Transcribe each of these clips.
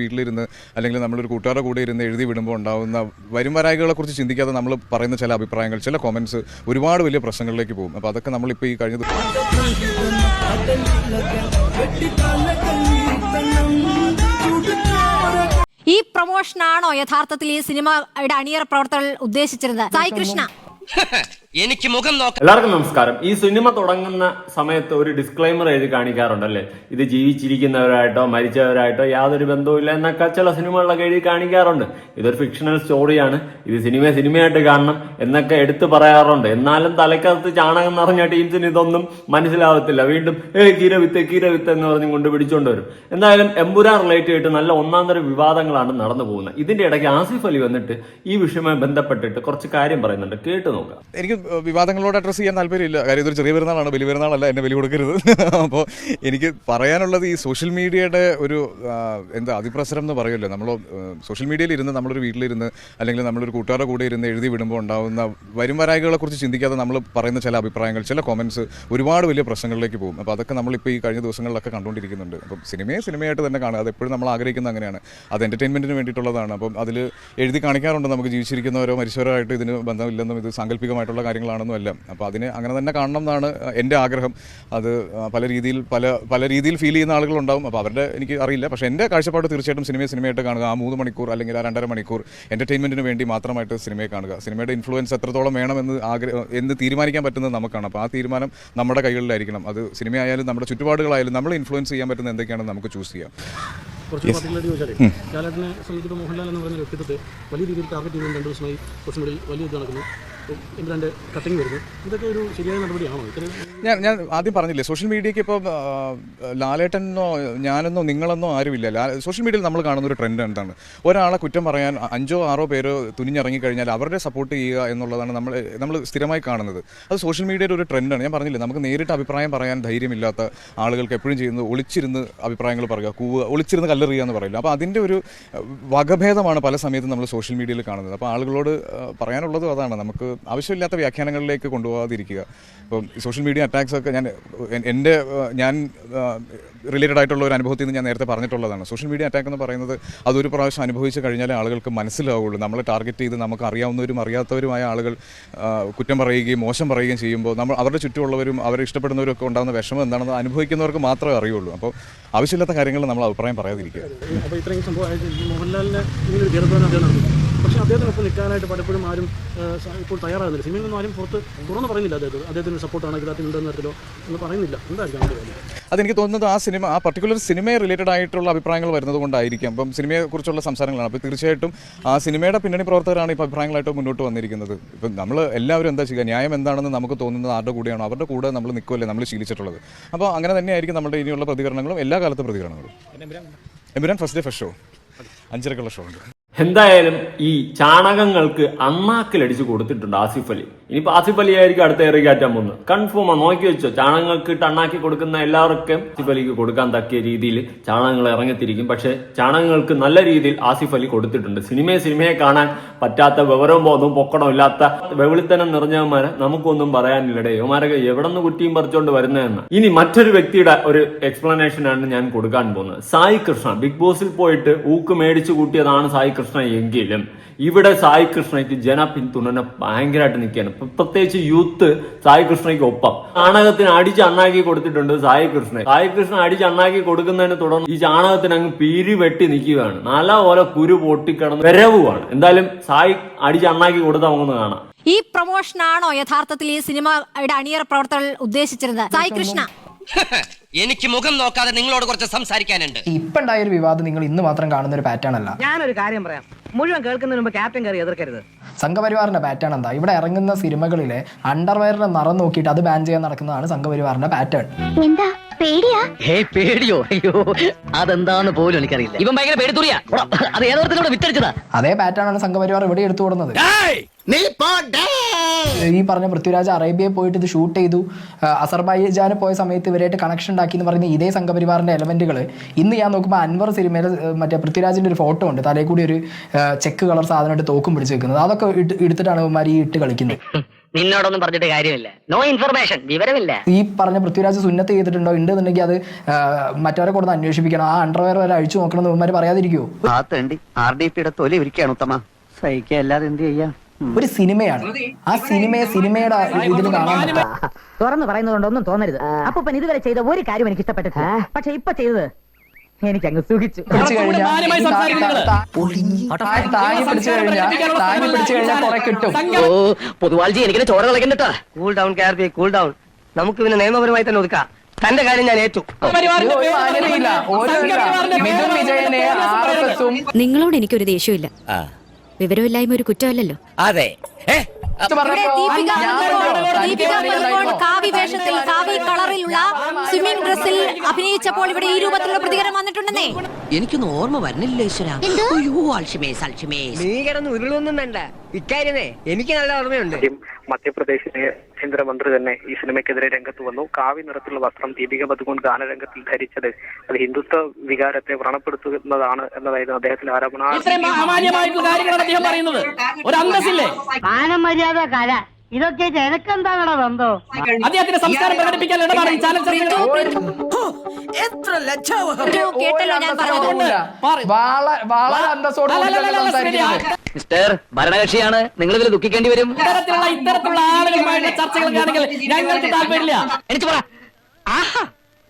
വീട്ടിലിരുന്ന് അല്ലെങ്കിൽ നമ്മളൊരു കൂട്ടുകാരുടെ കൂടെ ഇരുന്ന് എഴുതി വിടുമ്പോൾ ഉണ്ടാകുന്ന വരും വരായികളെ കുറിച്ച് ചിന്തിക്കാതെ നമ്മൾ പറയുന്ന ചില അഭിപ്രായങ്ങൾ ചില കോമൻസ് ഒരുപാട് വലിയ പ്രശ്നങ്ങളിലേക്ക് പോകും. അപ്പോൾ അതൊക്കെ നമ്മളിപ്പോൾ ഈ കഴിഞ്ഞ ഈ പ്രൊമോഷനാണോ യഥാർത്ഥത്തിൽ ഈ സിനിമയുടെ അണിയറ പ്രവർത്തകർ ഉദ്ദേശിച്ചിരുന്നത്? സായി കൃഷ്ണ. എനിക്ക് മുഖം നോക്കാം എല്ലാവർക്കും നമസ്കാരം. ഈ സിനിമ തുടങ്ങുന്ന സമയത്ത് ഒരു ഡിസ്ക്ലൈമർ എഴുതി കാണിക്കാറുണ്ടല്ലേ? ഇത് ജീവിച്ചിരിക്കുന്നവരായിട്ടോ മരിച്ചവരായിട്ടോ യാതൊരു ബന്ധവുമില്ല എന്നൊക്കെ ചില സിനിമകളിലൊക്കെ എഴുതി കാണിക്കാറുണ്ട്. ഇതൊരു ഫിക്ഷണൽ സ്റ്റോറിയാണ് ഇത് സിനിമ സിനിമയായിട്ട് കാണണം എന്നൊക്കെ എടുത്തു പറയാറുണ്ട്. എന്നാലും തലക്കകത്ത് ചാണകം നിറഞ്ഞ ടീംസിന് ഇതൊന്നും മനസ്സിലാവത്തില്ല. വീണ്ടും ഏ കീരവിത്ത് കീരവിത്ത് എന്ന് പറഞ്ഞ് കൊണ്ട് പിടിച്ചോണ്ട് വരും. എന്തായാലും എമ്പുരാൻ റിലേറ്റ് ആയിട്ട് നല്ല ഒന്നാം തരം വിവാദങ്ങളാണ് നടന്നു പോകുന്നത്. ഇതിന്റെ ഇടയ്ക്ക് ആസിഫ് അലി വന്നിട്ട് ഈ വിഷയവുമായി ബന്ധപ്പെട്ടിട്ട് കുറച്ച് കാര്യം പറയുന്നുണ്ട്. കേട്ടു നോക്കാം. എനിക്ക് വിവാദങ്ങളോട് അഡ്രസ്സ് ചെയ്യാൻ താല്പര്യമില്ല. കാര്യം ഇതൊരു ചെറിയ പെരുന്നാളാണ്. വലിയ പെരുന്നാളല്ല. എന്നെ വലിയ കൊടുക്കരുത്. അപ്പോൾ എനിക്ക് പറയാനുള്ളത് ഈ സോഷ്യൽ മീഡിയയുടെ ഒരു എന്താ അതിപ്രസരം എന്ന് പറയുമല്ലോ. നമ്മൾ സോഷ്യൽ മീഡിയയിൽ ഇരുന്ന് നമ്മളൊരു വീട്ടിലിരുന്ന് അല്ലെങ്കിൽ നമ്മളൊരു കൂട്ടുകാരുടെ കൂടെ ഇരുന്ന് എഴുതി വിടുമ്പോൾ ഉണ്ടാകുന്ന വരും വരായികളെക്കുറിച്ച് ചിന്തിക്കാതെ നമ്മൾ പറയുന്ന ചില അഭിപ്രായങ്ങൾ ചില കോമൻസ് ഒരുപാട് വലിയ പ്രശ്നങ്ങളിലേക്ക് പോകും. അപ്പോൾ അതൊക്കെ നമ്മളിപ്പോൾ ഈ കഴിഞ്ഞ ദിവസങ്ങളിലൊക്കെ കണ്ടുകൊണ്ടിരിക്കുന്നുണ്ട് അപ്പം സിനിമയെ സിനിമയായിട്ട് തന്നെ കാണുക. അത് എപ്പോഴും നമ്മൾ ആഗ്രഹിക്കുന്നത് അങ്ങനെയാണ്. അത് എന്റർടൈൻമെന്റിന് വേണ്ടിയിട്ടുള്ളതാണ്. അപ്പം അതിൽ എഴുതി കാണിക്കാറുണ്ട്. നമുക്ക് ജീവിച്ചിരിക്കുന്നവരോ മരിച്ചവരോ ആയിട്ട് ഇതിന് ബന്ധമില്ലെന്നും ഇത് സാങ്കല്പികമായിട്ടുള്ള കാര്യങ്ങളാണെന്നും അല്ല അപ്പോൾ അതിനെ അങ്ങനെ തന്നെ കാണണം എന്നാണ് എന്റെ ആഗ്രഹം. അത് പല രീതിയിൽ പല പല രീതിയിൽ ഫീൽ ചെയ്യുന്ന ആളുകളുണ്ടാവും. അപ്പോൾ അവരുടെ എനിക്ക് അറിയില്ല. പക്ഷേ എന്റെ കാഴ്ചപ്പാട് തീർച്ചയായിട്ടും സിനിമയെ സിനിമയായിട്ട് കാണുക. ആ മൂന്ന് മണിക്കൂർ അല്ലെങ്കിൽ ആ രണ്ടര മണിക്കൂർ എന്റർടൈൻമെന്റിന് വേണ്ടി മാത്രമായിട്ട് സിനിമയെ കാണുക. സിനിമയുടെ ഇൻഫ്ലുവൻസ് എത്രത്തോളം വേണമെന്ന് ആഗ്രഹം എന്ന് തീരുമാനിക്കാൻ പറ്റുന്നത് നമുക്കാണ്. അപ്പോൾ ആ തീരുമാനം നമ്മുടെ കൈകളിലായിരിക്കണം. അത് സിനിമയായാലും നമ്മുടെ ചുറ്റുപാടുകളായാലും നമ്മൾ ഇൻഫ്ലുവൻസ് ചെയ്യാൻ പറ്റുന്ന എന്തൊക്കെയാണെന്ന് നമുക്ക് ചൂസ് ചെയ്യാം. കുറച്ച് പാർട്ടികളായിട്ട് ചോദിച്ചാലേ ലാലേട്ടനെ സംബന്ധിച്ചിടത്തോളം മോഹൻലാൽ എന്ന് പറയുന്ന വ്യക്തിത്വത്തെ വലിയ രീതിയിൽ ടാർഗറ്റ് ചെയ്ത് രണ്ട് ദിവസമായി സോഷ്യൽ മീഡിയയിൽ വലിയ ഇത് നടക്കുന്നു. കട്ടിങ് ഇതൊക്കെ ഒരു ഞാൻ ഞാൻ ആദ്യം പറഞ്ഞില്ലേ സോഷ്യൽ മീഡിയയ്ക്ക് ഇപ്പോൾ ലാലേട്ടനോ ഞാനെന്നോ നിങ്ങളെന്നോ ആരുമില്ല. സോഷ്യൽ മീഡിയയിൽ നമ്മൾ കാണുന്ന ഒരു ട്രെൻഡ് എന്താണ്? ഒരാളെ കുറ്റം പറയാൻ അഞ്ചോ ആറോ പേരോ തുനിഞ്ഞിറങ്ങിക്കഴിഞ്ഞാൽ അവരുടെ സപ്പോർട്ട് ചെയ്യുക എന്നുള്ളതാണ് നമ്മൾ നമ്മൾ സ്ഥിരമായി കാണുന്നത്. അത് സോഷ്യൽ മീഡിയയുടെ ഒരു ട്രെൻഡാണ്. ഞാൻ പറഞ്ഞില്ലേ നമുക്ക് നേരിട്ട് അഭിപ്രായം പറയാൻ ധൈര്യമില്ലാത്ത ആളുകൾക്ക് എപ്പോഴും ചെയ്യുന്നത് ഒളിച്ചിരുന്ന് അഭിപ്രായങ്ങൾ പറയുക കൂവ് ഒളിച്ചിരുന്ന് കല്ലെറിയുക എന്ന് പറയില്ല അപ്പോൾ അതിന്റെ ഒരു വകഭേദമാണ് പല സമയത്തും നമ്മൾ സോഷ്യൽ മീഡിയയിൽ കാണുന്നത്. അപ്പോൾ ആളുകളോട് പറയാനുള്ളതും അതാണ്. നമുക്ക് ആവശ്യമില്ലാത്ത വ്യാഖ്യാനങ്ങളിലേക്ക് കൊണ്ടുപോകാതിരിക്കുക. ഇപ്പം സോഷ്യൽ മീഡിയ അറ്റാക്സ് ഒക്കെ ഞാൻ എന്റെ ഞാൻ റിലേറ്റഡ് ആയിട്ടുള്ള ഒരു അനുഭവത്തിൽ നിന്ന് ഞാൻ നേരത്തെ പറഞ്ഞിട്ടുള്ളതാണ്. സോഷ്യൽ മീഡിയ അറ്റാക്ക് എന്ന് പറയുന്നത് അതൊരു പ്രാവശ്യം അനുഭവിച്ച് കഴിഞ്ഞാൽ ആളുകൾക്ക് മനസ്സിലാവുള്ളൂ. നമ്മളെ ടാർഗറ്റ് ചെയ്ത് നമുക്ക് അറിയാവുന്നവരും അറിയാത്തവരുമായ ആളുകൾ കുറ്റം പറയുകയും മോശം പറയുകയും ചെയ്യുമ്പോൾ നമ്മൾ അവരുടെ ചുറ്റുമുള്ളവരും അവരെ ഇഷ്ടപ്പെടുന്നവരും ഒക്കെ ഉണ്ടാകുന്ന വിഷമം എന്താണെന്ന് അനുഭവിക്കുന്നവർക്ക് മാത്രമേ അറിയുള്ളൂ. അപ്പോൾ ആവശ്യമില്ലാത്ത കാര്യങ്ങൾ നമ്മൾ അഭിപ്രായം പറയാതിരിക്കുക. അപ്പോൾ ഇത്രയും ഇങ്ങനൊരു അദ്ദേഹത്തിന് ഒപ്പം പക്ഷേ അദ്ദേഹത്തിനൊപ്പം നിൽക്കാനായിട്ട് പലപ്പോഴും ആരും ഇപ്പോൾ തയ്യാറാകുന്നില്ല. സിനിമയിൽ നിന്നും ആരും പുറത്ത് തുറന്ന് പറയുന്നില്ല അദ്ദേഹത്തിന്. അദ്ദേഹത്തിന് സപ്പോർട്ടാണ് ഇതിനകത്ത് ഉണ്ടെന്ന് തരത്തിലോ എന്ന് പറയുന്നില്ല. എന്തായിരിക്കും അതിന്റെ കാര്യം? അതെനിക്ക് തോന്നുന്നത് ആ സിനിമ ആ പർട്ടിക്കുലർ സിനിമയെ റിലേറ്റഡ് ആയിട്ടുള്ള അഭിപ്രായങ്ങൾ വരുന്നത് കൊണ്ടായിരിക്കാം അപ്പം സിനിമയെക്കുറിച്ചുള്ള സംസാരങ്ങളാണ്. അപ്പോൾ തീർച്ചയായിട്ടും ആ സിനിമയുടെ പിന്നണി പ്രവർത്തകരാണ് ഇപ്പോൾ അഭിപ്രായങ്ങളായിട്ട് മുന്നോട്ട് വന്നിരിക്കുന്നത്. ഇപ്പം നമ്മൾ എല്ലാവരും എന്താ ചെയ്യുക? ന്യായം എന്താണെന്ന് നമുക്ക് തോന്നുന്നത് ആരുടെ കൂടെയാണോ? അവരുടെ കൂടെ നമ്മൾ നിൽക്കുമല്ലേ നമ്മൾ ശീലിച്ചിട്ടുള്ളത്. അപ്പോൾ അങ്ങനെ തന്നെയായിരിക്കും നമ്മുടെ ഇനിയുള്ള പ്രതികരണങ്ങളും എല്ലാ കാലത്തെ പ്രതികരണങ്ങളും. Empuraan first day first show അഞ്ചരക്കുള്ള show ഉണ്ട്. എന്തായാലും ഈ ചാണകങ്ങൾക്ക് അണ്ണാക്കിലടിച്ച് കൊടുത്തിട്ടുണ്ട് ആസിഫ് അലി. ഇനിയിപ്പോ ആസിഫ് അലി ആയിരിക്കും അടുത്ത ഏറി കയറ്റാൻ പോകുന്നത്. കൺഫേം നോക്കി വെച്ചോ. ചാണകങ്ങൾക്ക് ഇട്ട് അണ്ണാക്കി കൊടുക്കുന്ന എല്ലാവർക്കും ആസിഫ് അലിക്ക് കൊടുക്കാൻ തക്കിയ രീതിയിൽ ചാണകങ്ങൾ ഇറങ്ങിത്തിരിക്കും. പക്ഷെ ചാണകങ്ങൾക്ക് നല്ല രീതിയിൽ ആസിഫ് അലി കൊടുത്തിട്ടുണ്ട്. സിനിമയെ സിനിമയെ കാണാൻ പറ്റാത്ത വിവരവും ബോധവും പൊക്കടവും ഇല്ലാത്ത വെവിളിത്തനം നിറഞ്ഞവന്മാരെ നമുക്കൊന്നും പറയാനില്ലടേ. യുവമാരൊക്കെ എവിടെ നിന്ന് കുറ്റിയും പറിച്ചുകൊണ്ട് വരുന്നതെന്ന് ഇനി മറ്റൊരു വ്യക്തിയുടെ ഒരു എക്സ്പ്ലനേഷൻ ആണ് ഞാൻ കൊടുക്കാൻ പോകുന്നത്. സായി കൃഷ്ണ. ബിഗ് ബോസിൽ പോയിട്ട് ഊക്ക് മേടിച്ചു കൂട്ടിയതാണ് സായി കൃഷ്ണ. എങ്കിലും ഇവിടെ സായി കൃഷ്ണയ്ക്ക് ജനപിന്തുണന ഭയങ്കരമായിട്ട് നിൽക്കുകയാണ്. ഇപ്പൊ പ്രത്യേകിച്ച് യൂത്ത് സായി കൃഷ്ണയ്ക്ക് ഒപ്പം. ചാണകത്തിന് അടിച്ച് അണ്ണാക്കി കൊടുത്തിട്ടുണ്ട് സായി കൃഷ്ണൻ. സായി കൃഷ്ണൻ അടിച്ച് അണ്ണാക്കി കൊടുക്കുന്നതിന് തുടർന്ന് ഈ ചാണകത്തിന് അങ്ങ് പിരി വെട്ടി നിൽക്കുകയാണ്. നല്ല പോലെ കുരു പൊട്ടിക്കിടന്ന് വരവുമാണ്. എന്തായാലും സായി അടിച്ച് അണ്ണാക്കി കൊടുത്ത നമുക്കൊന്ന് കാണാം. ഈ പ്രൊമോഷനാണോ യഥാർത്ഥത്തിൽ ഈ സിനിമയുടെ അണിയറ പ്രവർത്തകർ ഉദ്ദേശിച്ചിരുന്നത്? സായി കൃഷ്ണ. എനിക്ക് മുഖം നോക്കാതെ നിങ്ങളോട് കുറച്ച് സംസാരിക്കാനുണ്ട്. ഇപ്പൊ ഉണ്ടായ ഒരു വിവാദം നിങ്ങൾ ഇന്ന് മാത്രം കാണുന്ന ഒരു പാറ്റേൺ അല്ല. ഞാനൊരു കാര്യം പറയാം. മുഴുവൻ കേൾക്കുന്നതിന് മുമ്പ് ക്യാപ്റ്റൻ കയറി എതിർക്കരുത്. സംഘപരിവാറിന്റെ പാറ്റേൺ എന്താ? ഇവിടെ ഇറങ്ങുന്ന സിനിമകളിലെ അണ്ടർവെയറിന്റെ നിറം നോക്കിയിട്ട് അത് ബാൻ ചെയ്യാൻ നടക്കുന്നതാണ് സംഘപരിവാറിന്റെ പാറ്റേൺ എന്താ? പേടിയാ? ഹേ പേടിയോ? അയ്യോ അതെന്താന്ന് പോലും എനിക്കറിയില്ല. ഇവൻ ഭയങ്കര പേടിത്തുറിയാ. അത് ഏതോരത്തിലൂടെ വിറ്റടിച്ചതാ. അതേ പാറ്റേണാണ് സംഘപരിവാർ ഇവിടെ എടുത്തു കൊടുക്കുന്നത് ഈ പറഞ്ഞ പൃഥ്വിരാജ് അറേബ്യയിൽ പോയിട്ട് ഇത് ഷൂട്ട് ചെയ്തു. അസർബൈജാന് പോയ സമയത്ത് ഇവരായിട്ട് കണക്ഷൻ ഉണ്ടാക്കി എന്ന് പറയുന്ന ഇതേ സംഘപരിവാറിന്റെ എലമെന്റുകൾ ഇന്ന് ഞാൻ നോക്കുമ്പോൾ അൻവർ സിനിമയിൽ മറ്റേ പൃഥ്വിരാജിന്റെ ഒരു ഫോട്ടോ ഉണ്ട്. തലയിൽ കൂടി ഒരു ചെക്ക് കളർ സാധനമായിട്ട് തോക്കും പിടിച്ചു വെക്കുന്നത്. അതൊക്കെ ഇട്ട് എടുത്തിട്ടാണ് ഇവന്മാർ ഈ ഇട്ട് കളിക്കുന്നത്. നിന്നോടൊന്നും പറഞ്ഞിട്ട് കാര്യമില്ല. നോ ഇൻഫർമേഷൻ വിവരമില്ല. ഈ പറഞ്ഞ പൃഥ്വിരാജ് സുന്നത്ത് ചെയ്തിട്ടുണ്ടോ? ഉണ്ടെന്നുണ്ടെങ്കിൽ അത് ആ, മറ്റവരെ കൊടുത്ത് അന്വേഷിപ്പിക്കണം. ആ അണ്ടർവെയർ വരെ അഴിച്ചു നോക്കണം എന്ന് പറയാതിരിക്കോ ആ തണ്ടി. ആർ ഡി പിയുടെ തൊലി ഇരിക്കുകയാണ് ഉത്തമ. സഹിക്കുക അല്ലാതെ എന്ത് ചെയ്യാ? ഒരു സിനിമയാണ്. ആ സിനിമയെ സിനിമയുടെ ഇതിൽ കാണാൻ തുറന്ന് തുറന്നു പറയുന്നതുകൊണ്ട് ഒന്നും തോന്നരുത്. അപ്പൊ ഇതുവരെ ചെയ്ത ഒരു കാര്യം എനിക്ക് ഇഷ്ടപ്പെട്ടിട്ടില്ല. പക്ഷെ ഇപ്പൊ ചെയ്തത് എനിക്ക് അങ്ങ് സുഖിച്ചു താങ്ങി പിടിച്ചു കഴിഞ്ഞാൽ താങ്ങി പിടിച്ചു കഴിഞ്ഞാൽ കുറെ കിട്ടും. ഓ പൊതുവാൾജി എനിക്ക് ചോര കളക്കണ്ടട്ടാ cool down K R P cool down നമുക്ക് പിന്നെ നിയമപരമായി തന്നെ ഒതുക്കാം. തന്റെ കാര്യം ഞാൻ ഏറ്റു. നിങ്ങളോട് എനിക്കൊരു ദേഷ്യമില്ല. വിവരമില്ലായ്മ ഒരു കുറ്റമല്ലല്ലോ. അതെ. കാവി വേഷത്തിൽ കാവി കളറിലുള്ള സ്വിമ്മിംഗ് ഡ്രസ്സിൽ അഭിനയിച്ചപ്പോൾ ഇവിടെ ഈ രൂപത്തിലുള്ള പ്രതികരണം വന്നിട്ടുണ്ടെന്നേ. എനിക്കൊന്നും ഓർമ്മ വരുന്നില്ല ഈശ്വര. അയ്യോ അൽഷിമേസ് അൽഷിമേസ് നീ കിടന്ന് ഉരുളൊന്നും വേണ്ട ഇക്കാര്യമേ എനിക്ക് നല്ല ഓർമ്മയുണ്ട്. മധ്യപ്രദേശിലെ കേന്ദ്രമന്ത്രി തന്നെ ഈ സിനിമയ്ക്കെതിരെ രംഗത്ത് വന്നു. കാവി നിറത്തിലുള്ള വസ്ത്രം ദീപിക പതുകൊണ്ട് ഗാനരംഗത്തിൽ ധരിച്ചത്. അത് ഹിന്ദുത്വ വികാരത്തെ വ്രണപ്പെടുത്തുന്നതാണ് എന്നതായിരുന്നു അദ്ദേഹത്തിന്റെ ആരോപണം അദ്ദേഹം പറയുന്നത്. ഒരു അന്തസ്സില്ലേ? മാനമര്യാദ കല ഇതൊക്കെ എനക്കെന്താണോ ബന്ധോ? അദ്ദേഹത്തിന്റെ സംസ്കാരം പ്രകടിപ്പിക്കാൻ ഇടപാട് ഈ എത്ര കേട്ടല്ലോ ഞാൻ മിസ്റ്റർ ഭരണകക്ഷിയാണ്. നിങ്ങൾ ഇതിൽ ദുഃഖിക്കേണ്ടി വരും. ഇത്തരത്തിലുള്ള ഇത്തരത്തിലുള്ള ആളുകളുമായുള്ള ചർച്ചകൾക്കാണെങ്കിൽ ഞങ്ങൾക്ക് താല്പര്യമില്ല. എനിക്ക് പറ. ആഹാ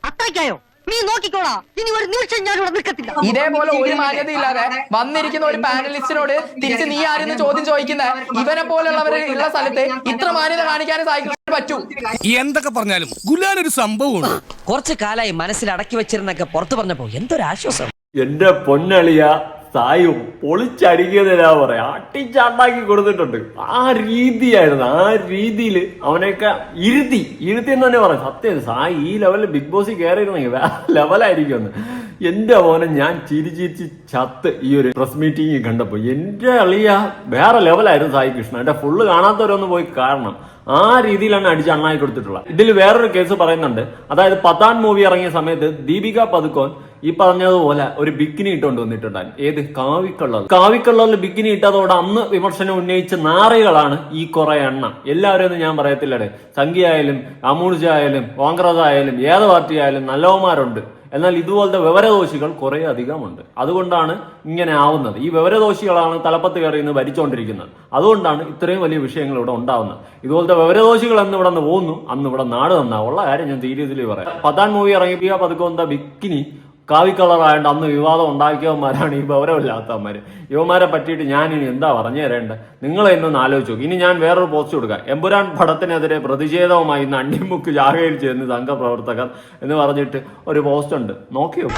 അത്രയ്ക്കായോ? നീ നോക്കിക്കോളാ. ഇനി ഒരു നിമിഷം ഞാൻ ഇവിടെ നിൽക്കത്തില്ല. ഇതേപോലെ ഒരു മാന്യത ഇല്ലാതെ വന്നിരിക്കുന്ന ഒരു പാനലിസ്റ്റിനോട് തിരിച്ച് നീ ആരെന്ന് ചോദ്യം ചോദിക്കുന്ന? ഇവനെ പോലുള്ളവർ ഉള്ള സ്ഥലത്ത് ഇത്ര മാന്യത കാണിക്കാൻ സായിക്കാൻ പറ്റൂ. എന്തൊക്കെ പറഞ്ഞാലും ഗുലാൻ ഒരു സംഭവമാണ്. കുറച്ചു കാലായി മനസ്സിൽ അടക്കി വെച്ചിരുന്നൊക്കെ പുറത്തു പറഞ്ഞപ്പോ എന്തൊരാശ്വാസം എന്റെ പൊന്നളിയ സായി പൊളിച്ചടിക്കുന്നതിനാ പറയാ. അട്ടിച്ചാട്ടാക്കി കൊടുത്തിട്ടുണ്ട്. ആ രീതിയായിരുന്നു. ആ രീതിയിൽ അവനെയൊക്കെ ഇരുത്തി. ഇരുത്തി എന്ന് തന്നെ പറയാം. സത്യം സായി ഈ ലെവലിൽ ബിഗ് ബോസിൽ കയറിയിരുന്നെങ്കിൽ വേറെ ലെവലായിരിക്കും ഒന്ന് എന്റെ മോനെ ഞാൻ ചിരി ചിരിച്ച് ചത്ത് ഈ ഒരു പ്രസ് മീറ്റിംഗ് കണ്ടപ്പോ എന്റെ അളിയ വേറെ ലെവലായിരുന്നു സായി കൃഷ്ണ. എന്റെ ഫുള്ള് കാണാത്തവരൊന്നും പോയി കാരണം ആ രീതിയിലാണ് അടിച്ച് അണ്ണായി കൊടുത്തിട്ടുള്ളത്. ഇതിൽ വേറൊരു കേസ് പറയുന്നുണ്ട്. അതായത് പത്താൻ മൂവി ഇറങ്ങിയ സമയത്ത് ദീപിക പതുക്കോൻ ഈ പറഞ്ഞതുപോലെ ഒരു ബിക്കിനി ഇട്ടുകൊണ്ട് വന്നിട്ടുണ്ടായിരുന്നു. ഏത്? കാവിക്കള്ളർ. കാവിക്കള്ളറിൽ ബിക്കിനി ഇട്ടതോടെ അന്ന് വിമർശനം ഉന്നയിച്ച നാറികളാണ് ഈ കുറെ എണ്ണം. എല്ലാവരും ഒന്നും ഞാൻ സംഖ്യ ആയാലും അമൂർജ ആയാലും കോൺഗ്രസ് ആയാലും ഏത് പാർട്ടി ആയാലും നല്ലവന്മാരുണ്ട്. എന്നാൽ ഇതുപോലത്തെ വിവരദോഷികൾ കുറെ അധികമുണ്ട്. അതുകൊണ്ടാണ് ഇങ്ങനെ ആവുന്നത്. ഈ വിവരദോഷികളാണ് തലപ്പത്ത് കയറി ഇന്ന് ഭരിച്ചുകൊണ്ടിരിക്കുന്നത് അതുകൊണ്ടാണ് ഇത്രയും വലിയ വിഷയങ്ങൾ ഇവിടെ ഉണ്ടാവുന്നത്. ഇതുപോലത്തെ വിവരദോഷികൾ എന്ന് ഇവിടെ നിന്ന് പോകുന്നു അന്ന് ഇവിടെ നാട് നന്നാവുള്ള കാര്യം ഞാൻ സീരിയസ്ലി പറയാം. പത്താൻ മൂവി ഇറങ്ങിയ പതുക്കെ ബിക്കിനി കാവി കളറായതുകൊണ്ട് അന്ന് വിവാദം ഉണ്ടാക്കിയവന്മാരാണ് ഈ ഗൗരവമില്ലാത്തവന്മാർ ഇവന്മാരെ പറ്റിയിട്ട് ഞാൻ ഇനി എന്താ പറഞ്ഞു തരേണ്ടത്? നിങ്ങൾ എന്നൊന്ന് ആലോചിച്ചു ഇനി ഞാൻ വേറൊരു പോസ്റ്റ് കൊടുക്കാം. എമ്പുരാൻ പടത്തിനെതിരെ പ്രതിഷേധവുമായി ഇന്ന് അണ്ടിമുക്ക് ജാഗയിൽ ചേർന്ന് സംഘപ്രവർത്തകർ എന്ന് പറഞ്ഞിട്ട് ഒരു പോസ്റ്റ് ഉണ്ട്. നോക്കിയോ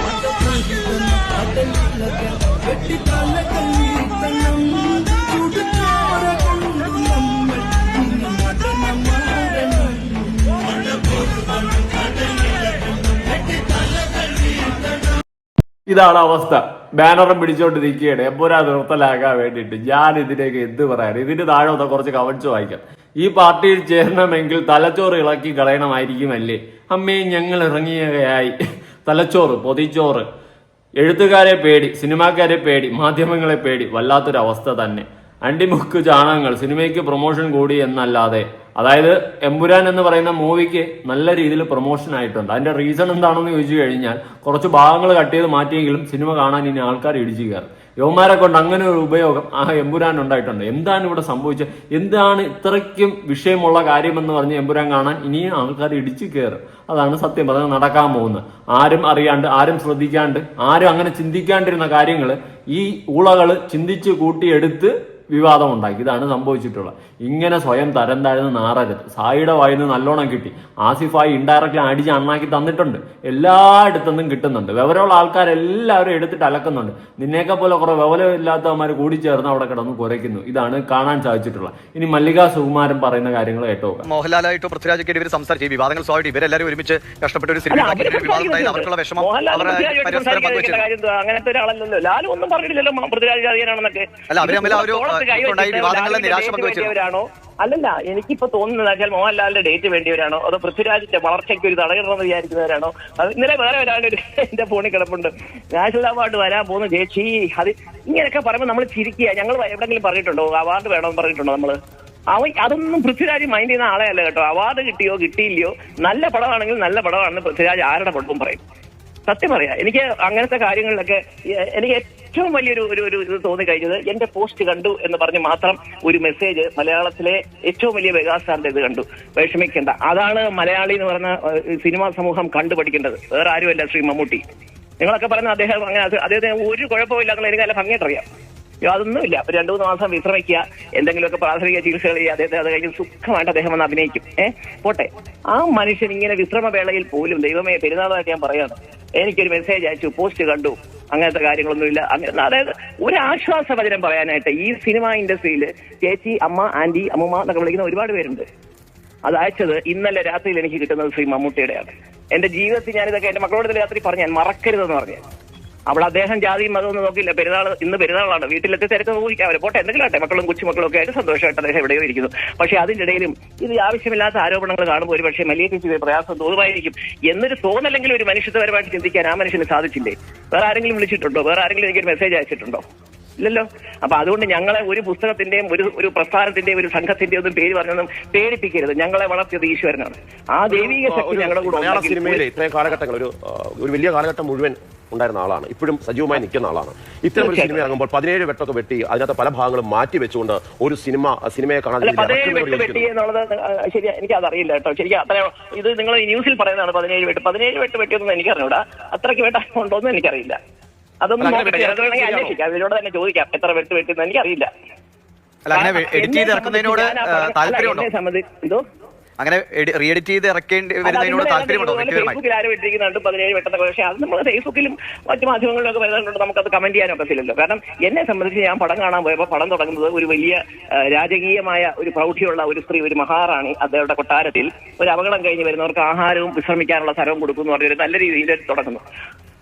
ഇതാണ് അവസ്ഥ. ബാനറും പിടിച്ചുകൊണ്ടിരിക്കുകയാണ് എമ്പുരാ നിർത്തലാക്കാൻ വേണ്ടിയിട്ട്. ഞാൻ ഇതിനേക്ക് എന്ത് പറയാൻ ഇതിന്റെ താഴെ ഒന്ന് കുറച്ച് കമന്റ്സ് വായിക്കാം. ഈ പാർട്ടിയിൽ ചേരണമെങ്കിൽ തലച്ചോറ് ഇളക്കി കളയണമായിരിക്കുമല്ലേ? അമ്മേ ഞങ്ങൾ ഇറങ്ങിയവയായി. തലച്ചോറ് പൊതിച്ചോറ്. എഴുത്തുകാരെ പേടി സിനിമാക്കാരെ പേടി മാധ്യമങ്ങളെ പേടി. വല്ലാത്തൊരവസ്ഥ തന്നെ. അണ്ടിമുക്ക് ചാണകങ്ങൾ സിനിമയ്ക്ക് പ്രൊമോഷൻ കൂടി എന്നല്ലാതെ. അതായത് എമ്പുരാൻ എന്ന് പറയുന്ന മൂവിക്ക് നല്ല രീതിയിൽ പ്രൊമോഷൻ ആയിട്ടുണ്ട്. അതിന്റെ റീസൺ എന്താണെന്ന് ചോദിച്ചു കഴിഞ്ഞാൽ കുറച്ച് ഭാഗങ്ങൾ കട്ട് ചെയ്ത് മാറ്റിയെങ്കിലും സിനിമ കാണാൻ ഇനി ആൾക്കാർ ഇടിച്ചു കയറും. യുവമാരെ കൊണ്ട് അങ്ങനെ ഒരു ഉപയോഗം ആ എമ്പുരാൻ ഉണ്ടായിട്ടുണ്ട്. എന്താണ് ഇവിടെ സംഭവിച്ചത്? എന്താണ് ഇത്രയ്ക്കും വിഷയമുള്ള കാര്യമെന്ന് പറഞ്ഞ് എമ്പുരാൻ കാണാൻ ഇനിയും ആൾക്കാർ ഇടിച്ചു കയറും. അതാണ് സത്യം. പറഞ്ഞാൽ നടക്കാൻ പോകുന്നത്. ആരും അറിയാണ്ട് ആരും ശ്രദ്ധിക്കാണ്ട് ആരും അങ്ങനെ ചിന്തിക്കാണ്ടിരുന്ന കാര്യങ്ങൾ ഈ ഊളകൾ ചിന്തിച്ച് കൂട്ടിയെടുത്ത് വിവാദം ഉണ്ടാക്കി ഇതാണ് സംഭവിച്ചിട്ടുള്ളത്. ഇങ്ങനെ സ്വയം തരം താഴ്ന്ന് നാറരുത്. സായിയുടെ വായിന്ന് നല്ലോണം കിട്ടി. ആസിഫായി ഇൻഡയറക്റ്റ്ലി അടിച്ച് അണ്ണാക്കി തന്നിട്ടുണ്ട്. എല്ലായിടത്തുനിന്നും കിട്ടുന്നുണ്ട്. വിവരമുള്ള ആൾക്കാരെല്ലാവരും എടുത്തിട്ട് അലക്കുന്നുണ്ട്. നിന്നേക്കെ പോലെ കുറെ വിവരമില്ലാത്തവന്മാർ കൂടിച്ചേർന്ന് അവിടെ കിടന്ന് കുരയ്ക്കുന്നു. ഇതാണ് കാണാൻ സാധിച്ചിട്ടുള്ളത്. ഇനി മല്ലിക സുകുമാരൻ പറയുന്ന കാര്യങ്ങൾ കേട്ടോ മോഹൻലാലായിട്ടോ പൃഥ്വിരാജൊക്കെ ഇവർ സംസാരിച്ച് ഈ വിവാദങ്ങൾ സ്വാഭാവികം ഇവരെല്ലാവരും ഒരുമിച്ച് കഷ്ടപ്പെട്ട ഒരു സിനിമ അവർക്കുള്ള വിഷമം. അവർ പരസ്പരം പങ്കുവച്ചു അങ്ങനത്തെ ഒരാളല്ലല്ലോ. ലാലു ഒന്നും പൃഥ്വിരാജ് അല്ല അവർ തമ്മിൽ ആ ഒരു വേണ്ടിയവരാണോ? അല്ലല്ല എനിക്കിപ്പോ തോന്നുന്നത് വെച്ചാൽ മോഹൻലാലിന്റെ ഡേറ്റ് വേണ്ടിയവരാണോ? അതോ പൃഥ്വിരാജിന്റെ വളർച്ചയ്ക്ക് ഒരു തടയിടണമെന്ന് വിചാരിക്കുന്നവരാണോ? അത് ഇന്നലെ വേറെ ഒരാളുടെ ഒരു എന്റെ ഫോണിൽ കിടപ്പുണ്ട്. നാഷണൽ അവാർഡ് വരാൻ പോകുന്ന ചേച്ചി അത് ഇങ്ങനെയൊക്കെ പറയുമ്പോൾ നമ്മൾ ചിരിക്കുക. ഞങ്ങൾ എവിടെങ്കിലും പറഞ്ഞിട്ടുണ്ടോ? അവാർഡ് വേണമെന്ന് പറഞ്ഞിട്ടുണ്ടോ നമ്മൾ? അവൻ അതൊന്നും പൃഥ്വിരാജ് മൈൻഡ് ചെയ്യുന്ന ആളെ അല്ല കേട്ടോ. അവാർഡ് കിട്ടിയോ കിട്ടിയില്ലയോ? നല്ല പടമാണെങ്കിൽ നല്ല പടമാണെന്ന് പൃഥ്വിരാജ് ആരുടെ പടവും പറയും. സത്യം പറയാ. എനിക്ക് അങ്ങനത്തെ കാര്യങ്ങളിലൊക്കെ എനിക്ക് ഏറ്റവും വലിയൊരു ഒരു ഒരു ഇത് തോന്നി കഴിഞ്ഞത് എന്റെ പോസ്റ്റ് കണ്ടു എന്ന് പറഞ്ഞ് മാത്രം ഒരു മെസ്സേജ് മലയാളത്തിലെ ഏറ്റവും വലിയ വികാസാന്റെ ഇത് കണ്ടു. വിഷമിക്കേണ്ട. അതാണ് മലയാളി എന്ന് പറഞ്ഞ സിനിമാ സമൂഹം കണ്ടുപഠിക്കേണ്ടത് വേറെ ആരുമല്ല ശ്രീ മമ്മൂട്ടി. നിങ്ങളൊക്കെ പറഞ്ഞ അദ്ദേഹം അങ്ങനെ അദ്ദേഹത്തിന് ഒരു കുഴപ്പമില്ലാന്നുള്ള എനിക്ക് നല്ല ഭംഗിയായിട്ടറിയാം അതൊന്നും ഇല്ല. രണ്ടു മൂന്ന് മാസം വിശ്രമിക്കുക എന്തെങ്കിലുമൊക്കെ പ്രാഥമിക ചികിത്സകൾ ചെയ്യുക അദ്ദേഹത്തെ അത് കഴിഞ്ഞ് സുഖമായിട്ട് അദ്ദേഹം വന്ന് അഭിനയിക്കും. ഏഹ് പോട്ടെ. ആ മനുഷ്യൻ ഇങ്ങനെ വിശ്രമവേളയിൽ പോലും ദൈവമേ പെരുന്നാളായിട്ട് ഞാൻ പറയാണ് എനിക്കൊരു മെസ്സേജ് അയച്ചു പോസ്റ്റ് കണ്ടു. അങ്ങനത്തെ കാര്യങ്ങളൊന്നുമില്ല. അങ്ങനെ അതായത് ഒരു ആശ്വാസവചനം പറയാനായിട്ട് ഈ സിനിമ ഇൻഡസ്ട്രിയിൽ ചേച്ചി അമ്മ ആന്റി അമ്മൂമ്മ എന്നൊക്കെ വിളിക്കുന്ന ഒരുപാട് പേരുണ്ട്. അത് അയച്ചത് ഇന്നലെ രാത്രിയിൽ എനിക്ക് കിട്ടുന്നത് ശ്രീ മമ്മൂട്ടിയുടെയാണ്. എന്റെ ജീവിതത്തിൽ ഞാനിതൊക്കെ എന്റെ മക്കളോട് രാത്രി പറഞ്ഞു. ഞാൻ മറക്കരുതെന്ന് പറഞ്ഞു. അവൾ അദ്ദേഹം ജാതിയും മതമൊന്നും നോക്കില്ല പെരുന്നാൾ ഇന്ന് പെരുന്നാളാണ്. വീട്ടിലെത്തി തിരക്ക് നോക്കിക്കാം അവരെ പോട്ടെ എന്തെങ്കിലും ആട്ടെ. മക്കളും കൊച്ചുമക്കളും ഒക്കെ ആയിട്ട് സന്തോഷമായിട്ട് അദ്ദേഹം എവിടെയോ ഇരിക്കുന്നു. പക്ഷെ അതിനിടയിലും ഇത് ആവശ്യമില്ലാത്ത ആരോപണങ്ങൾ കാണുമ്പോൾ ഒരു പക്ഷേ വലിയ ചേച്ചി പ്രയാസം തോന്നുമായിരിക്കും. എന്നൊരു തോന്നലെങ്കിലും ഒരു മനുഷ്യത്വപരമായിട്ട് ചിന്തിക്കാൻ ആ മനുഷ്യന് സാധിച്ചില്ലേ? വേറെ ആരെങ്കിലും വിളിച്ചിട്ടുണ്ടോ? വേറെ ആരെങ്കിലും എനിക്കൊരു മെസ്സേജ് അയച്ചിട്ടുണ്ടോ? ഇല്ലല്ലോ. അപ്പൊ അതുകൊണ്ട് ഞങ്ങളെ ഒരു പുസ്തകത്തിന്റെയും ഒരു ഒരു പ്രസ്ഥാനത്തിന്റെയും ഒരു സംഘത്തിന്റെയും ഒന്നും പേര് പറഞ്ഞൊന്നും പേടിപ്പിക്കരുത്. ഞങ്ങളെ വളർത്തിയത് ഈശ്വരനാണ്. ആ ദൈവിക ശക്തി ഞങ്ങളുടെ കൂടെ ഇത്രയും കാലഘട്ടങ്ങൾ ഒരു ഒരു വലിയ കാലഘട്ടം മുഴുവൻ ഉണ്ടായിരുന്ന ആളാണ്. ഇപ്പോഴും സജീവമായി നിൽക്കുന്ന ആളാണ്. ഇത്തരം ഒരു സിനിമ ഇറങ്ങുമ്പോൾ പതിനേഴ് വെട്ടൊക്കെ വെട്ടി അതിനകത്ത് പല ഭാഗങ്ങളും മാറ്റി വെച്ചുകൊണ്ട് ഒരു സിനിമ സിനിമയെ കാണാൻ ശരി എനിക്ക് അതറിയില്ല കേട്ടോ. ശരിക്കും അത്ര ഇത് നിങ്ങൾ ന്യൂസിൽ പറയുന്നതാണ് പതിനേഴ് വെട്ട്. പതിനേഴ് വെട്ട് വെട്ടിയൊന്നും എനിക്കറിഞ്ഞൂടാ. അത്രയ്ക്ക് വെട്ട ഉണ്ടോന്നും എനിക്കറിയില്ല. അതൊന്നും? അന്വേഷിക്കാം. ഇതിനോട് തന്നെ ചോദിക്കാം എത്ര വെട്ട് വെട്ടിയെന്ന് എനിക്കറിയില്ല. എന്നെ സംബന്ധിച്ച് എന്തോ? അങ്ങനെ റീ എഡിറ്റ് ചെയ്ത് ഇറക്കേണ്ടി വരുന്നതിനോട് താല്പര്യമുണ്ടോ? വ്യക്തിപരമായി പതിനേഴ് വെട്ടത്തെ പക്ഷേ അത് നമ്മൾ ഫേസ്ബുക്കിലും മറ്റു മാധ്യമങ്ങളിലൊക്കെ വരുന്നുണ്ട് നമുക്കത് കമന്റ് ചെയ്യാൻ ഒക്കത്തില്ലല്ലോ. കാരണം എന്നെ സംബന്ധിച്ച് ഞാൻ പടം കാണാൻ പോയപ്പോൾ പടം തുടങ്ങുന്നത് ഒരു വലിയ രാജകീയമായ ഒരു പ്രൗഢിയുള്ള ഒരു സ്ത്രീ ഒരു മഹാറാണി അദ്ദേഹത്തെ കൊട്ടാരത്തിൽ ഒരു അപകടം കഴിഞ്ഞ് വരുന്നവർക്ക് ആഹാരവും വിശ്രമിക്കാനുള്ള സ്ഥലവും കൊടുക്കുന്നു എന്ന് പറഞ്ഞൊരു നല്ല രീതിയിൽ തുടങ്ങുന്നു.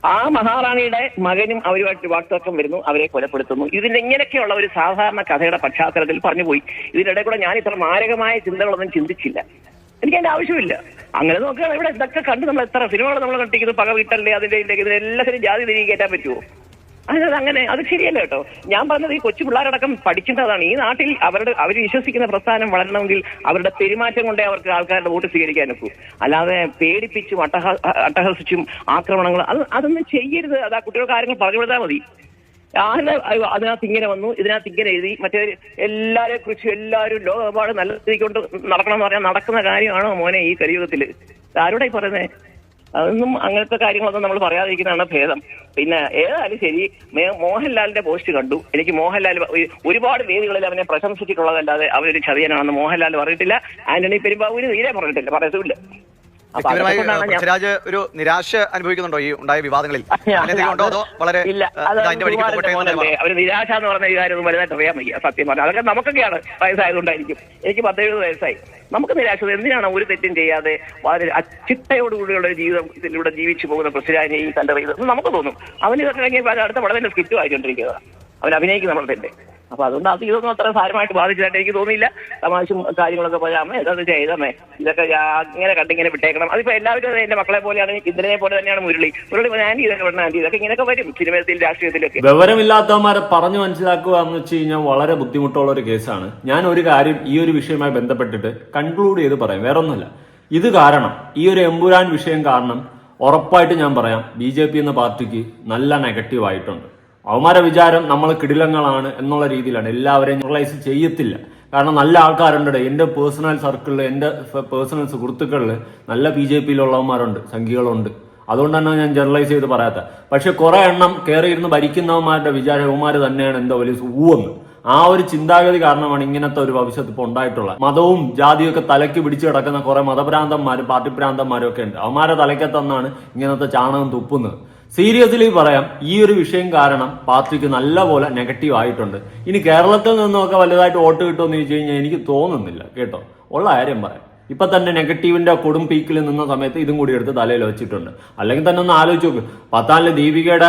ആ മഹാറാണിയുടെ മകനും അവരുമായിട്ട് വാക്തർക്കം വരുന്നു അവരെ കൊലപ്പെടുത്തുന്നു. ഇതിന്റെ ഇങ്ങനെയൊക്കെയുള്ള ഒരു സാധാരണ കഥയുടെ പശ്ചാത്തലത്തിൽ പറഞ്ഞുപോയി. ഇതിനിടെ കൂടെ ഞാൻ ഇത്ര മാരകമായ ചിന്തകളൊന്നും ചിന്തിച്ചില്ല. എനിക്ക് അതിന്റെ ആവശ്യമില്ല. അങ്ങനെ നോക്കുകയാണ് ഇവിടെ ഇതൊക്കെ കണ്ട് നമ്മൾ എത്ര സിനിമകൾ നമ്മൾ കണ്ടിരിക്കുന്നത് പക വീട്ടല്ലേ അതിന്റെ ഇതിന്റെ ഇതിനെല്ലാത്തിനും ജാതി തിരികെ കയറ്റാൻ പറ്റുമോ? അതിനത് അങ്ങനെ അത് ശരിയല്ല കേട്ടോ. ഞാൻ പറഞ്ഞത് ഈ കൊച്ചു പിള്ളേരടക്കം പഠിക്കേണ്ടതാണ് ഈ നാട്ടിൽ അവരുടെ അവർ വിശ്വസിക്കുന്ന പ്രസ്ഥാനം വളരണമെങ്കിൽ അവരുടെ പെരുമാറ്റം കൊണ്ടേ അവർക്ക് ആൾക്കാരുടെ വോട്ട് സ്വീകരിക്കാൻ ഒക്കൂ. അല്ലാതെ പേടിപ്പിച്ചും അട്ടഹ അട്ടഹസിച്ചും ആക്രമണങ്ങൾ അത് അതൊന്നും ചെയ്യരുത്. അത് ആ കുട്ടികൾക്ക് കാര്യങ്ങൾ പറഞ്ഞു കൊടുത്താൽ മതി. അതിനകത്ത് ഇങ്ങനെ വന്നു ഇതിനകത്ത് ഇങ്ങനെ എഴുതി മറ്റേ എല്ലാരെ കുറിച്ച് എല്ലാവരും ലോകപാട് നല്ല രീതിക്കൊണ്ട് നടക്കണം എന്ന് പറഞ്ഞാൽ നടക്കുന്ന കാര്യമാണോ മോനെ ഈ കലിയുഗത്തിൽ? ആരോടായി പറയുന്നേ? അതൊന്നും അങ്ങനത്തെ കാര്യങ്ങളൊന്നും നമ്മൾ പറയാതിരിക്കുന്നതാണ് ഭേദം. പിന്നെ ഏതായാലും ശരി മോഹൻലാലിന്റെ പോസ്റ്റ് കണ്ടു. എനിക്ക് മോഹൻലാൽ ഒരുപാട് വേദികളിൽ അവനെ പ്രശംസിച്ചിട്ടുള്ളതല്ലാതെ അവരൊരു ചതിയനാണെന്ന് മോഹൻലാൽ പറഞ്ഞിട്ടില്ല. ആന്റണി പെരുമ്പാവൂര് തീരെ പറഞ്ഞിട്ടില്ല പറയത്തുമില്ല. പൃഥ്വിരാജ് ഒരു നിരാശ അനുഭവിക്കുന്നുണ്ടോ ഈ ഉണ്ടായ വിവാദങ്ങളിൽ? വളരെ ഇല്ല? അവർ നിരാശ എന്ന് പറഞ്ഞ ഈ കാര്യം ഒന്നും വലുതായിട്ട് അറിയാൻ വയ്യ സത്യം പറഞ്ഞാൽ. അതൊക്കെ നമുക്കൊക്കെയാണ് വയസ്സായതുകൊണ്ടായിരിക്കും. എനിക്ക് പത്തെഴുപത് വയസ്സായി. നമുക്ക് നിരാശ എന്തിനാണ് ഒരു തെറ്റും ചെയ്യാതെ വളരെ അച്ചിട്ടയോടുകൂടിയുള്ള ഒരു ജീവിതം ഇതിലൂടെ ജീവിച്ചു പോകുന്ന പൃഥ്വിരാജിനെയും തന്റെ നമുക്ക് തോന്നും. അവന് ഇതൊക്കെ കഴിഞ്ഞ അടുത്ത വളരെ സ്കിറ്റ് വായിച്ചുകൊണ്ടിരിക്കുക അവൻ അഭിനയിക്കുന്ന നമ്മൾ തന്നെ അപ്പൊ അതുകൊണ്ട് അത് ഇതൊന്നും അത്ര സാരമായിട്ട് ബാധിച്ചതായിട്ട് എനിക്ക് തോന്നിയില്ല. തമാശും കാര്യങ്ങളൊക്കെ അമ്മ ഏതാ ചെയ്തമ്മേ ഇതൊക്കെ ഇങ്ങനെ കണ്ടിങ്ങനെ വിട്ടേക്കണം. അതിപ്പോ എല്ലാവരും എന്റെ മക്കളെ പോലെയാണ് ഇന്ദ്രനെ പോലെ തന്നെയാണ് മുരളി. മുരളി ആന്റി ഇതൊക്കെ ആന്റി ഇതൊക്കെ ഇങ്ങനെയൊക്കെ വരും സിനിമത്തിൽ രാഷ്ട്രീയത്തിലൊക്കെ. വിവരമില്ലാത്തവന്മാരെ പറഞ്ഞു മനസ്സിലാക്കുക എന്ന് വെച്ച് കഴിഞ്ഞാൽ വളരെ ബുദ്ധിമുട്ടുള്ള ഒരു കേസാണ്. ഞാൻ ഒരു കാര്യം ഈ ഒരു വിഷയവുമായി ബന്ധപ്പെട്ടിട്ട് കൺക്ലൂഡ് ചെയ്ത് പറയാം. വേറെ ഒന്നുമില്ല ഇത് കാരണം ഈ ഒരു എമ്പുരാൻ വിഷയം കാരണം ഉറപ്പായിട്ട് ഞാൻ പറയാം ബി ജെ പി എന്ന പാർട്ടിക്ക് നല്ല നെഗറ്റീവ് ആയിട്ടുണ്ട്. അവന്മാരെ വിചാരം നമ്മൾ കിടിലങ്ങളാണ് എന്നുള്ള രീതിയിലാണ്. എല്ലാവരെയും ജനറലൈസ് ചെയ്യത്തില്ല. കാരണം നല്ല ആൾക്കാരുണ്ട് എന്റെ പേഴ്സണൽ സർക്കിളിൽ എന്റെ പേഴ്സണൽ സുഹൃത്തുക്കളിൽ നല്ല ബി ജെ പിയിലുള്ളവന്മാരുണ്ട് സംഖ്യകളുണ്ട് അതുകൊണ്ട് തന്നെ ഞാൻ ജനറലൈസ് ചെയ്ത് പറയാത്ത പക്ഷെ കുറെ എണ്ണം കയറി ഇരുന്ന് ഭരിക്കുന്നവന്മാരുടെ വിചാരം ഇവന്മാർ തന്നെയാണ് എന്തോ വലിയ ഊവെന്ന്. ആ ഒരു ചിന്താഗതി കാരണമാണ് ഇങ്ങനത്തെ ഒരു ഭവിഷ്യത്ത് ഇപ്പോൾ ഉണ്ടായിട്ടുള്ളത്. മതവും ജാതിയും ഒക്കെ തലയ്ക്ക് പിടിച്ചു കിടക്കുന്ന കുറെ മതഭ്രാന്തന്മാരും പാർട്ടി ഭ്രാന്തന്മാരും ഒക്കെ ഉണ്ട്. അവന്മാരെ തലയ്ക്കത്തന്നാണ് ഇങ്ങനത്തെ ചാണകം തുപ്പുന്നത്. സീരിയസ്ലി പറയാം ഈ ഒരു വിഷയം കാരണം പാർട്ടിക്ക് നല്ലപോലെ നെഗറ്റീവ് ആയിട്ടുണ്ട്. ഇനി കേരളത്തിൽ നിന്നൊക്കെ വലുതായിട്ട് വോട്ട് കിട്ടുമെന്ന് ചോദിച്ചു കഴിഞ്ഞാൽ എനിക്ക് തോന്നുന്നില്ല കേട്ടോ. ഉള്ള കാര്യം പറയാം. ഇപ്പൊ തന്നെ നെഗറ്റീവിന്റെ കൊടും പീക്കിൽ നിന്ന സമയത്ത് ഇതും കൂടി എടുത്ത് തലയിൽ വെച്ചിട്ടുണ്ട്. അല്ലെങ്കിൽ തന്നെ ഒന്ന് ആലോചിച്ച് നോക്ക്. പത്താലിൽ ദീപികയുടെ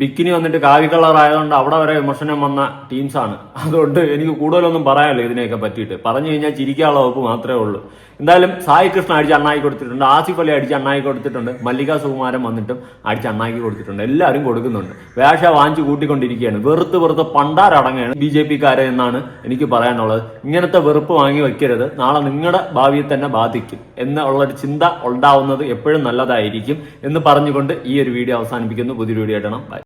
ബിക്കിനി വന്നിട്ട് കാവി കളർ ആയതുകൊണ്ട് അവിടെ വരെ വിമർശനം വന്ന ടീംസാണ് അതുകൊണ്ട് എനിക്ക് കൂടുതലൊന്നും പറയാനില്ല ഇതിനെയൊക്കെ പറ്റിയിട്ട്. പറഞ്ഞു കഴിഞ്ഞാൽ ചിരിക്കാനുള്ള വകുപ്പ് മാത്രമേ ഉള്ളൂ. എന്തായാലും സായി കൃഷ്ണ അടിച്ച് അണ്ണാക്കി കൊടുത്തിട്ടുണ്ട് ആസിഫ് അലി അടിച്ച് അണ്ണാക്കി കൊടുത്തിട്ടുണ്ട് മല്ലിക സുകുമാരൻ വന്നിട്ടും അടിച്ച് അണ്ണാക്കി കൊടുത്തിട്ടുണ്ട് എല്ലാവരും കൊടുക്കുന്നുണ്ട്. വേഷ വാങ്ങിച്ചു കൂട്ടിക്കൊണ്ടിരിക്കുകയാണ്. വെറുത്ത് വെറുത്ത് പണ്ടാരടങ്ങുകയാണ് ബി ജെ പിക്കാരെ എന്നാണ് എനിക്ക് പറയാനുള്ളത്. ഇങ്ങനത്തെ വെറുപ്പ് വാങ്ങി വെക്കരുത്. നാളെ നിങ്ങളുടെ ഭാവിയെ തന്നെ ബാധിക്കും എന്നുള്ളൊരു ചിന്ത ഉണ്ടാവുന്നത് എപ്പോഴും നല്ലതായിരിക്കും എന്ന് പറഞ്ഞുകൊണ്ട് ഈ ഒരു വീഡിയോ അവസാനിപ്പിക്കുന്നു. പുതിയൊരു വീഡിയോ ഇടണം ബൈ